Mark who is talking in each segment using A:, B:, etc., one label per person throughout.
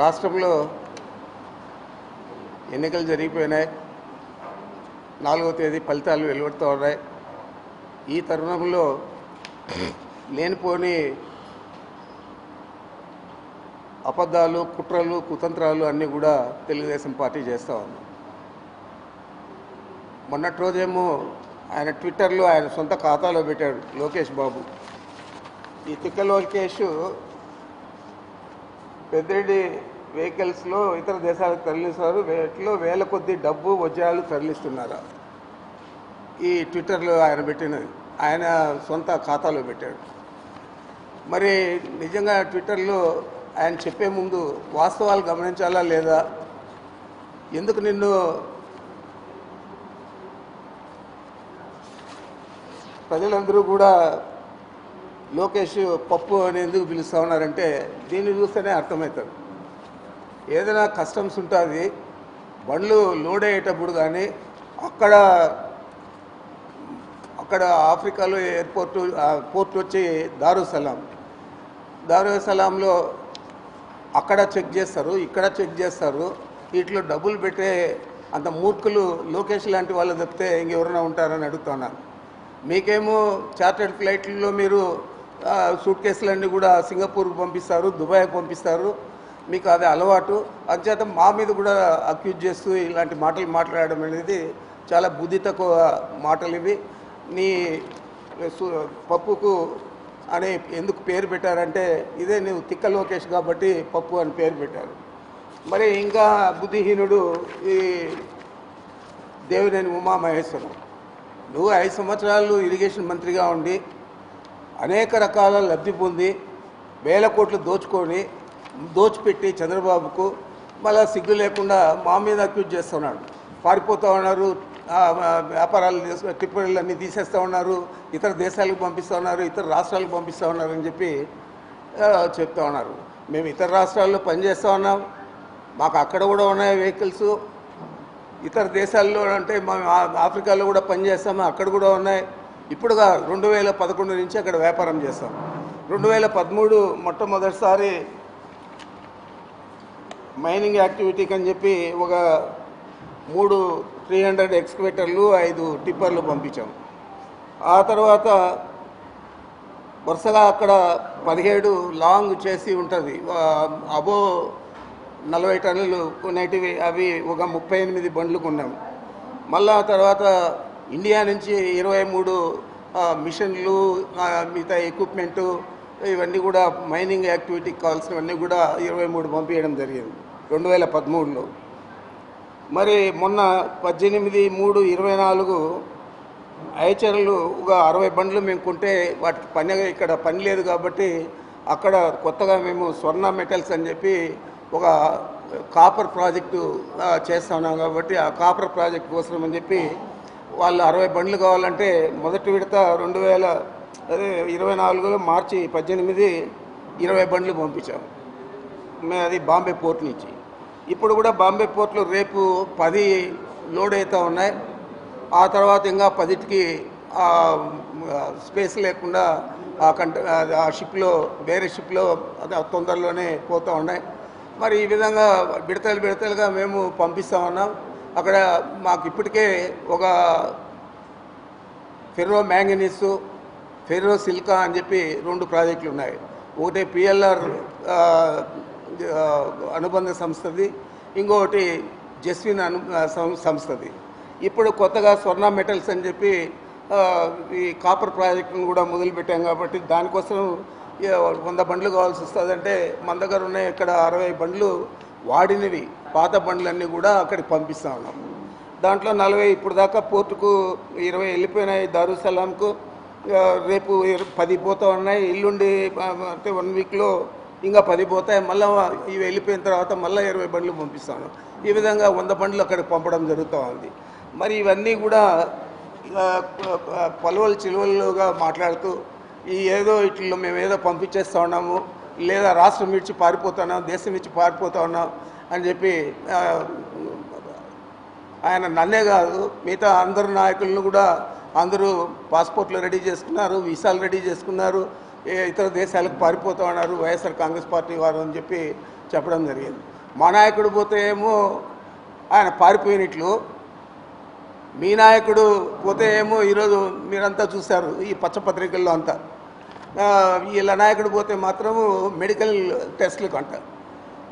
A: రాష్ట్రంలో ఎన్నికలు జరిగిపోయినాయి. నాలుగో తేదీ ఫలితాలు వెలువడుతూ ఉన్నాయి. ఈ తరుణంలో లేనిపోని అబద్ధాలు కుట్రలు కుతంత్రాలు అన్నీ కూడా తెలుగుదేశం పార్టీ చేస్తూ ఉంది. మొన్నటి రోజేమో ఆయన ట్విట్టర్లో ఆయన సొంత ఖాతాలో పెట్టాడు లోకేష్ బాబు. ఈ తిక్క లోకేష్ పెద్దిరెడ్డి వెహికల్స్లో ఇతర దేశాలకు తరలిస్తారు వీటిలో వేల కొద్ది డబ్బు వజ్రాలు తరలిస్తున్నారు? ఈ ట్విట్టర్లో ఆయన పెట్టినది ఆయన సొంత ఖాతాలో పెట్టాడు. మరి నిజంగా ట్విట్టర్లో ఆయన చెప్పే ముందు వాస్తవాలు గమనించాలా లేదా? ఎందుకు నిన్ను ప్రజలందరూ కూడా లోకేష్ పప్పు అని ఎందుకు పిలుస్తూ ఉన్నారంటే దీన్ని చూస్తేనే అర్థమవుతుంది. ఏదైనా కస్టమ్స్ ఉంటుంది బండ్లు లోడ్ అయ్యేటప్పుడు కానీ అక్కడ అక్కడ ఆఫ్రికాలో ఎయిర్పోర్ట్ పోర్ట్ వచ్చి దారుసలాం. దారుసలాంలో అక్కడ చెక్ చేస్తారు ఇక్కడ చెక్ చేస్తారు. వీటిలో డబ్బులు పెట్టే అంత మూర్ఖులు లోకేష్ లాంటి వాళ్ళు తప్పితే ఇంకెవరైనా ఉంటారని అడుగుతున్నాను మీకేమో చార్టెడ్ ఫ్లైట్లలో మీరు సూట్ కేసులన్నీ కూడా సింగపూర్కి పంపిస్తారు దుబాయ్కి పంపిస్తారు. మీకు అది అలవాటు. అంచేత మా మీద కూడా అక్యూజ్ చేస్తూ ఇలాంటి మాటలు మాట్లాడడం అనేది చాలా బుద్ధి తక్కువ మాటలు ఇవి. నీ పప్పుకు అని ఎందుకు పేరు పెట్టారంటే ఇదే నువ్వు తిక్క లోకేష్ కాబట్టి పప్పు అని పేరు పెట్టారు. మరి ఇంకా బుద్ధిహీనుడు ఈ దేవినేని ఉమామహేశ్వరం. నువ్వు ఐదు సంవత్సరాలు ఇరిగేషన్ మంత్రిగా ఉండి అనేక రకాల లబ్ధి పొంది వేల కోట్లు దోచుకొని దోచిపెట్టి చంద్రబాబుకు మళ్ళా సిగ్గు లేకుండా మా మీద అక్యూజ్ చేస్తున్నాడు పారిపోతూ ఉన్నారు వ్యాపారాలు టిప్పణీలన్నీ అన్నీ తీసేస్తూ ఉన్నారు ఇతర దేశాలకు పంపిస్తూ ఉన్నారు ఇతర రాష్ట్రాలకు పంపిస్తూ ఉన్నారు అని చెప్పి చెప్తా ఉన్నారు. మేము ఇతర రాష్ట్రాల్లో పనిచేస్తూ ఉన్నాం. మాకు అక్కడ కూడా ఉన్నాయి వెహికల్స్. ఇతర దేశాల్లో అంటే మేము ఆఫ్రికాలో కూడా పనిచేస్తాము అక్కడ కూడా ఉన్నాయి. ఇప్పుడుగా రెండు వేల పదకొండు నుంచి అక్కడ వ్యాపారం చేస్తాం. రెండు వేల పదమూడు మొట్టమొదటిసారి మైనింగ్ యాక్టివిటీకి అని చెప్పి ఒక మూడు త్రీ హండ్రెడ్ ఎక్స్కవేటర్లు ఐదు టిప్పర్లు పంపించాం. ఆ తర్వాత వరుసగా అక్కడ పదిహేడు లాంగ్ చేసి ఉంటుంది. అబో నలభై టన్నులు కొనేటివి అవి ఒక ముప్పై ఎనిమిది బండ్లు కొన్నాం. మళ్ళా తర్వాత ఇండియా నుంచి ఇరవై మూడు మిషన్లు మిగతా ఎక్విప్మెంటు ఇవన్నీ కూడా మైనింగ్ యాక్టివిటీకి కావాల్సినవన్నీ కూడా ఇరవై మూడు పంపించడం జరిగింది రెండు వేల పదమూడులో. మరి మొన్న పద్దెనిమిది మూడు ఇరవై నాలుగు ఐచర్లు ఒక అరవై బండ్లు మేము కొంటే వాటికి పని ఇక్కడ పని లేదు కాబట్టి అక్కడ కొత్తగా మేము స్వర్ణ మెటల్స్ అని చెప్పి ఒక కాపర్ ప్రాజెక్టు చేస్తున్నాం కాబట్టి ఆ కాపర్ ప్రాజెక్ట్ కోసం అని చెప్పి వాళ్ళు అరవై బండ్లు కావాలంటే మొదటి విడత రెండు వేల అదే ఇరవై నాలుగులో మార్చి పద్దెనిమిది ఇరవై బండ్లు పంపించాం మే- అది బాంబే పోర్ట్ నుంచి. ఇప్పుడు కూడా బాంబే పోర్ట్లో రేపు పది లోడ్ అవుతూ ఉన్నాయి. ఆ తర్వాత ఇంకా పదిటికి స్పేస్ లేకుండా ఆ కంట ఆ షిప్లో వేరే షిప్లో అది తొందరలోనే పోతూ ఉన్నాయి. మరి ఈ విధంగా విడతలు విడతలుగా మేము పంపిస్తూ ఉన్నాం. అక్కడ మాకు ఇప్పటికే ఒక ఫెర్రో మ్యాంగనీసు ఫెర్రో సిల్కా అని చెప్పి రెండు ప్రాజెక్టులు ఉన్నాయి. ఒకటి పిఎల్ఆర్ అనుబంధ సంస్థది ఇంకొకటి జస్విన్ అను సం- సంస్థది. ఇప్పుడు కొత్తగా స్వర్ణ మెటల్స్ అని చెప్పి ఈ కాపర్ ప్రాజెక్టును కూడా మొదలుపెట్టాం కాబట్టి దానికోసం వంద బండ్లు కావాల్సి వస్తుందంటే మన దగ్గర ఉన్నాయి ఇక్కడ అరవై బండ్లు వాడినవి పాత బండ్లన్నీ కూడా అక్కడికి పంపిస్తా ఉన్నాం. దాంట్లో నలభై ఇప్పుడు దాకా పోర్టుకు ఇరవై వెళ్ళిపోయినాయి దారుసలాంకు రేపు పది పోతా ఉన్నాయి ఎల్లుండి అంటే వన్ వీక్లో ఇంకా పది పోతాయి మళ్ళీ ఇవి వెళ్ళిపోయిన తర్వాత మళ్ళీ ఇరవై బండ్లు పంపిస్తాను ఈ విధంగా వంద బండ్లు అక్కడికి పంపడం జరుగుతూ ఉంది. మరి ఇవన్నీ కూడా పలువలు చిలువలుగా మాట్లాడుతూ ఈ ఏదో ఇట్లలో మేము ఏదో పంపించేస్తా ఉన్నాము లేదా రాష్ట్రం విడిచి పారిపోతున్నాం దేశం ఇచ్చి పారిపోతా ఉన్నాం అని చెప్పి ఆయన నన్నే కాదు మిగతా అందరు నాయకులను కూడా అందరూ పాస్పోర్ట్లు రెడీ చేసుకున్నారు వీసాలు రెడీ చేసుకున్నారు ఇతర దేశాలకు పారిపోతా ఉన్నారు వైఎస్ఆర్ కాంగ్రెస్ పార్టీ వారు అని చెప్పి చెప్పడం జరిగింది. మా నాయకుడు పోతే ఏమో ఆయన పారిపోయినట్లు మీ నాయకుడు పోతే ఏమో ఈరోజు మీరంతా చూశారు ఈ పచ్చపత్రికల్లో అంతా. వీళ్ళ నాయకుడు పోతే మాత్రము మెడికల్ టెస్టులకు అంట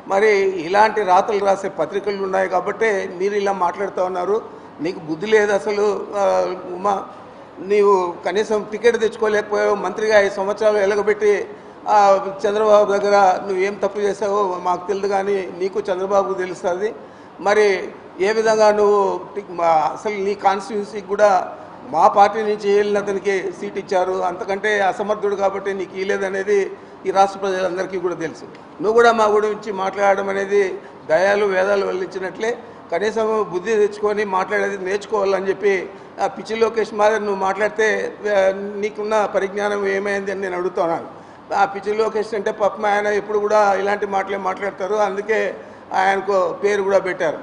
A: మరి ఇలాంటి రాతలు రాసే పత్రికలు ఉన్నాయి కాబట్టి మీరు ఇలా మాట్లాడుతూ ఉన్నారు. నీకు బుద్ధి లేదు అసలు ఉమా నీవు కనీసం టికెట్ తెచ్చుకోలేకపోయావు మంత్రిగా ఐదు సంవత్సరాలు ఎలగబెట్టి చంద్రబాబు దగ్గర నువ్వేం తప్పు చేసావో మాకు తెలియదు కానీ నీకు చంద్రబాబుకు తెలుస్తుంది. మరి ఏ విధంగా నువ్వు టి- అసలు నీ కాన్స్టిట్యూన్సీకి కూడా మా పార్టీ నుంచి వెళ్ళిన అతనికి సీట్ ఇచ్చారు. అంతకంటే అసమర్థుడు కాబట్టి నీకు ఇవ్వలేదనేది ఈ రాష్ట్ర ప్రజలందరికీ కూడా తెలుసు. నువ్వు కూడా మా గురించి మాట్లాడడం అనేది దయాలు వేదాలు వెళ్ళించినట్లే కనీసం బుద్ధి తెచ్చుకొని మాట్లాడేది నేర్చుకోవాలని చెప్పి ఆ పిచ్చి లోకేష్ మాదిరి నువ్వు మాట్లాడితే నీకున్న పరిజ్ఞానం ఏమైంది అని నేను అడుగుతున్నాను ఆ పిచ్చి లోకేష్ అంటే పాపం ఆయన ఎప్పుడు కూడా ఇలాంటి మాటలే మాట్లాడతారు. అందుకే ఆయనకు పేరు కూడా పెట్టారు.